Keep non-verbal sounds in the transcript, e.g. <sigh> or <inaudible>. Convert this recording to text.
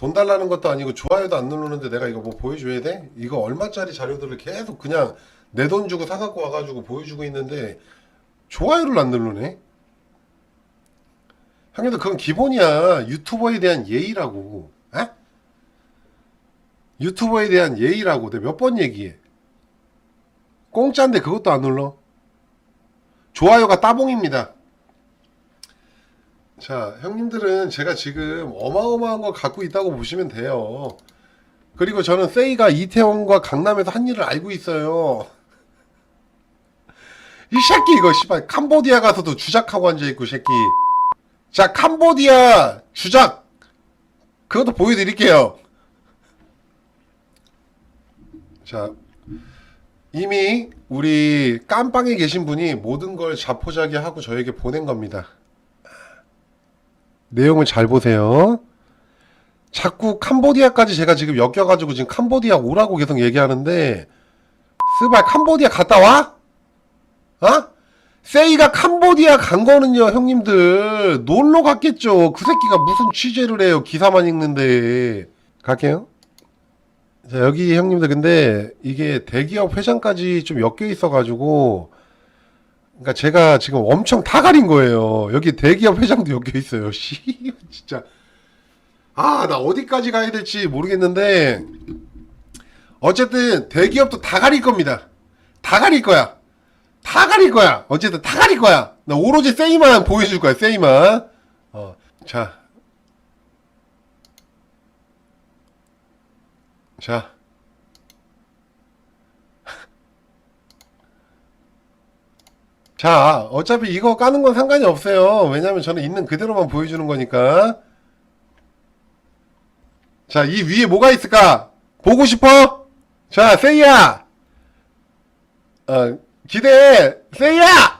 돈 달라는 것도 아니고 좋아요도 안 누르는데 내가 이거 뭐 보여줘야 돼? 이거 얼마짜리 자료들을 계속 그냥 내 돈 주고 사갖고 와가지고 보여주고 있는데 좋아요를 안 누르네? 형님들 그건 기본이야. 유튜버에 대한 예의라고. 에? 유튜버에 대한 예의라고. 내가 몇 번 얘기해. 공짜인데 그것도 안 눌러. 좋아요가 따봉입니다. 자, 형님들은 제가 지금 어마어마한 걸 갖고 있다고 보시면 돼요. 그리고 저는 세이가 이태원과 강남에서 한 일을 알고 있어요. 이 새끼 이거 씨발 캄보디아 가서도 주작하고 앉아 있고 새끼. 자, 캄보디아 주작 그것도 보여드릴게요. 자, 이미 우리 깜빵에 계신 분이 모든 걸 자포자기하고 저에게 보낸 겁니다. 내용을 잘 보세요. 자꾸 캄보디아까지 제가 지금 엮여가지고 지금 캄보디아 오라고 계속 얘기하는데 스발 캄보디아 갔다 와? 어? 세이가 캄보디아 간 거는요 형님들 놀러 갔겠죠 그 새끼가 무슨 취재를 해요 기사만 읽는데 갈게요 자 여기 형님들 근데 이게 대기업 회장까지 좀 엮여 있어 가지고 그러니까 제가 지금 엄청 다 가린 거예요 여기 대기업 회장도 엮여 있어요 <laughs> 씨 진짜 아 나 어디까지 가야 될지 모르겠는데 어쨌든 대기업도 다 가릴 겁니다 다 가릴 거야 다 가릴 거야. 어쨌든 다 가릴 거야. 나 오로지 세이만 보여줄 거야. 세이만. 어, 자, 자. 자, 어차피 이거 까는 건 상관이 없어요. 왜냐면 저는 있는 그대로만 보여주는 거니까. 자, 이 위에 뭐가 있을까? 보고 싶어? 자, 세이야! 어, 기대해! 세이야!